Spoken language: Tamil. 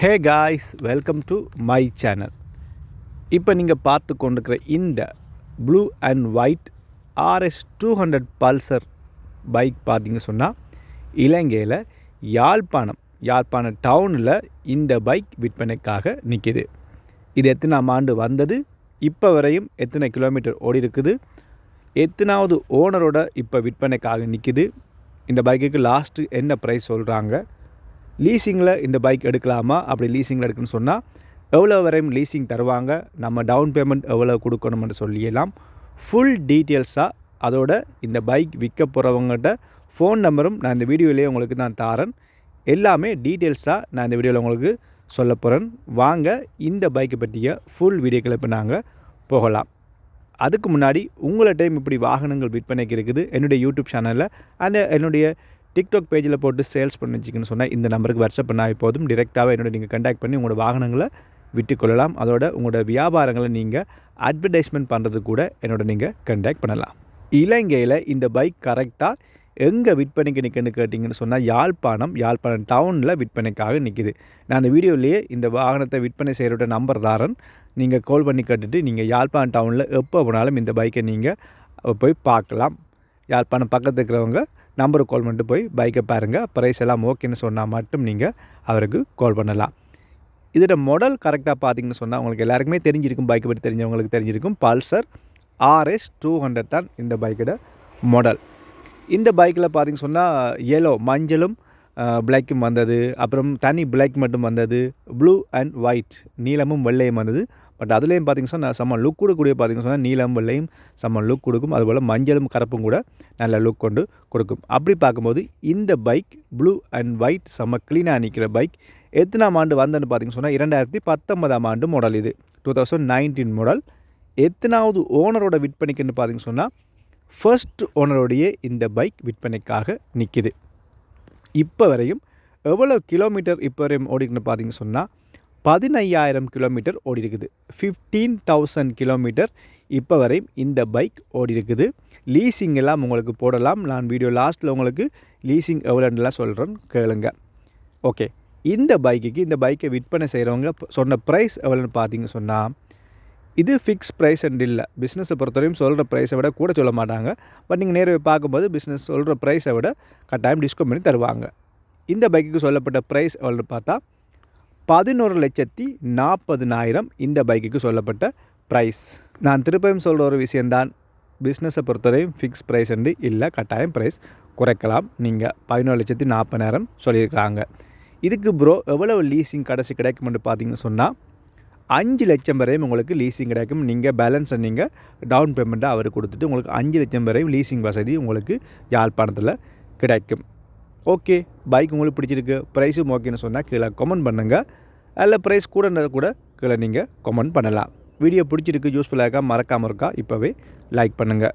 Hey guys welcome to my channel இப்போ நீங்கள் பார்த்து கொண்டிருக்கிற இந்த blue and white RS two hundred Pulsar bike பார்த்தீங்க சொன்னால் இலங்கையில் யாழ்ப்பாணம் யாழ்ப்பாணம் டவுனில் இந்த பைக் விற்பனைக்காக நிற்கிது இது எத்தனாம் ஆண்டு வந்தது? இப்போ வரையும் எத்தனை கிலோமீட்டர் ஓடி இருக்குது? எத்தனாவது ஓனரோட இப்போ விற்பனைக்காக நிற்கிது இந்த பைக்குக்கு லாஸ்ட்டு என்ன ப்ரைஸ் சொல்கிறாங்க லீசிங்கில் இந்த பைக் எடுக்கலாமா? அப்படி லீசிங்கில் எடுக்கணும்னு சொன்னால் எவ்வளோ வரையும் லீசிங் தருவாங்க? நம்ம டவுன் பேமெண்ட் எவ்வளோ கொடுக்கணும்னு சொல்லிடலாம் ஃபுல் டீட்டெயில்ஸாக அதோட இந்த பைக் விற்க போகிறவங்ககிட்ட ஃபோன் நம்பரும் நான் இந்த வீடியோலேயே உங்களுக்கு நான் தாரேன். எல்லாமே டீட்டெயில்ஸாக நான் இந்த வீடியோவில் உங்களுக்கு சொல்ல போகிறேன் வாங்க இந்த பைக்கை பற்றிய ஃபுல் வீடியோக்களை இப்போ நாங்கள் போகலாம். அதுக்கு முன்னாடி உங்களை டைம் இப்படி வாகனங்கள் விற்பனைக்கு இருக்குது என்னுடைய யூடியூப் சேனலில் அண்ட் என்னுடைய டிக்டாக் பேஜில் போட்டு சேல்ஸ் பண்ணிச்சிங்கன்னு சொன்னால் இந்த நம்பருக்கு வாட்ஸ்அப் பண்ணால் போதும் டிரெக்டாகவே என்னோட நீங்கள் கண்டாக்ட் பண்ணி உங்களோட வாகனங்களை விட்டுக்கொள்ளலாம் அதோட உங்களோட வியாபாரங்களை நீங்கள் அட்வர்டைஸ்மெண்ட் பண்ணுறது கூட என்னோட நீங்கள் கண்டாக்ட் பண்ணலாம். இலங்கையில் இந்த பைக் கரெக்டாக எங்கே விற்பனைக்கு நிற்குன்னு கேட்டிங்கன்னு சொன்னால் யாழ்ப்பாணம் யாழ்ப்பாணம் டவுனில் விற்பனைக்காக நிற்கிது நான் அந்த வீடியோலேயே இந்த வாகனத்தை விற்பனை செய்கிறோட நம்பர் தாரன். நீங்கள் கால் பண்ணி கேட்டுட்டு நீங்கள் யாழ்ப்பாணம் டவுனில் எப்போ போனாலும் இந்த பைக்கை நீங்கள் போய் பார்க்கலாம். யாழ்ப்பாணம் பக்கத்தில் இருக்கிறவங்க நம்பருக்கு கால் பண்ணிட்டு போய் பைக்கை பாருங்கள் ப்ரைஸ் எல்லாம் ஓகேன்னு சொன்னால் மட்டும் நீங்கள் அவருக்கு கால் பண்ணலாம். இதோட மாடல் கரெக்டாக பார்த்தீங்கன்னு சொன்னால் உங்களுக்கு எல்லாருக்குமே தெரிஞ்சிருக்கும். பைக்கை பற்றி தெரிஞ்சவங்களுக்கு தெரிஞ்சிருக்கும். பல்சர் ஆர்எஸ் டூ ஹண்ட்ரட் தான் இந்த பைக்கோட மாடல் இந்த பைக்கில் பார்த்தீங்கன்னு சொன்னால் எல்லோ மஞ்சளும் பிளாக்கும் வந்தது. அப்புறம் தனி பிளாக் மட்டும் வந்தது. ப்ளூ அண்ட் ஒயிட் நீளமும் வெள்ளையும் வந்தது. பட் அதுலேயும் பார்த்திங்க சொன்னால் செம்ம லுக் கொடுக்கக்கூடிய பார்த்திங்க சொன்னால் நீலம் வெள்ளையும் செம்ம லுக் கொடுக்கும். அதுபோல் மஞ்சளும் கருப்பும் கூட நல்ல லுக் கொண்டு கொடுக்கும். அப்படி பார்க்கும்போது இந்த பைக் ப்ளூ அண்ட் ஒயிட் செம்ம க்ளீனாக நிற்கிற பைக் எத்தனாம் ஆண்டு வந்ததுன்னு பார்த்திங்க சொன்னால் இரண்டாயிரத்தி பத்தொன்பதாம் ஆண்டு மாடல் இது. டூ தௌசண்ட் நைன்டீன் மாடல் எத்தனாவது ஓனரோட விற்பனைக்குன்னு பார்த்திங்க சொன்னால் ஃபர்ஸ்ட் ஓனருடைய இந்த பைக் விற்பனைக்காக நிற்கிது இப்போ வரையும் எவ்வளோ கிலோமீட்டர் இப்போ வரையும் ஓடிக்குன்னு பார்த்தீங்க சொன்னால் பதினையாயிரம் கிலோமீட்டர் ஓடி இருக்குது ஃபிஃப்டீன் தௌசண்ட் கிலோமீட்டர் இப்போ வரையும் இந்த பைக் ஓடி இருக்குது லீசிங் எல்லாம் உங்களுக்கு போடலாம். நான் வீடியோ லாஸ்ட்டில் உங்களுக்கு லீசிங் எவ்வளோன்னுலாம் சொல்கிறேன் கேளுங்க. ஓகே இந்த பைக்குக்கு இந்த பைக்கை விற்பனை செய்கிறவங்க சொன்ன ப்ரைஸ் எவ்வளோன்னு பார்த்தீங்க சொன்னால் இது ஃபிக்ஸ் ப்ரைஸ் அண்ட் இல்லை. பிஸ்னஸை பொறுத்தவரையும் சொல்கிற ப்ரைஸை விட கூட சொல்ல மாட்டாங்க. பட் நீங்கள் நேரவே பார்க்கும்போது பிஸ்னஸ் சொல்கிற ப்ரைஸை விட கட்டாயம் டிஸ்கவுண்ட் பண்ணி தருவாங்க. இந்த பைக்குக்கு சொல்லப்பட்ட ப்ரைஸ் எவ்வளோன்னு பார்த்தா பதினோரு லட்சத்தி நாற்பதுனாயிரம் இந்த பைக்குக்கு சொல்லப்பட்ட ப்ரைஸ் நான் திருப்பியும் சொல்கிற ஒரு விஷயந்தான் பிஸ்னஸை பொறுத்தவரையும் ஃபிக்ஸ் ப்ரைஸ் அண்டு இல்லை கட்டாயம் ப்ரைஸ் குறைக்கலாம். நீங்கள் பதினோரு லட்சத்தி நாற்பதாயிரம் சொல்லியிருக்காங்க. இதுக்கு ப்ரோ எவ்வளவு லீஸிங் கடைசி கிடைக்கும்னு பார்த்தீங்கன்னு சொன்னால் அஞ்சு லட்சம் வரையும் உங்களுக்கு லீஸிங் கிடைக்கும். நீங்கள் பேலன்ஸை நீங்கள் டவுன் பேமெண்ட்டை அவர் கொடுத்துட்டு உங்களுக்கு அஞ்சு லட்சம் வரையும் லீசிங் வசதி உங்களுக்கு யாழ்ப்பாணத்தில் கிடைக்கும். ஓகே பைக் உங்களுக்கு பிடிச்சிருக்கு ப்ரைஸும் ஓகேன்னு சொன்னால் கீழே கமெண்ட் பண்ணுங்கள் அதில் ப்ரைஸ் கூடன்றதை கூட கீழே நீங்கள் கமெண்ட் பண்ணலாம். வீடியோ பிடிச்சிருக்கு யூஸ்ஃபுல்லாக இருக்கா மறக்காமல் இருக்கா இப்போவே லைக் பண்ணுங்கள்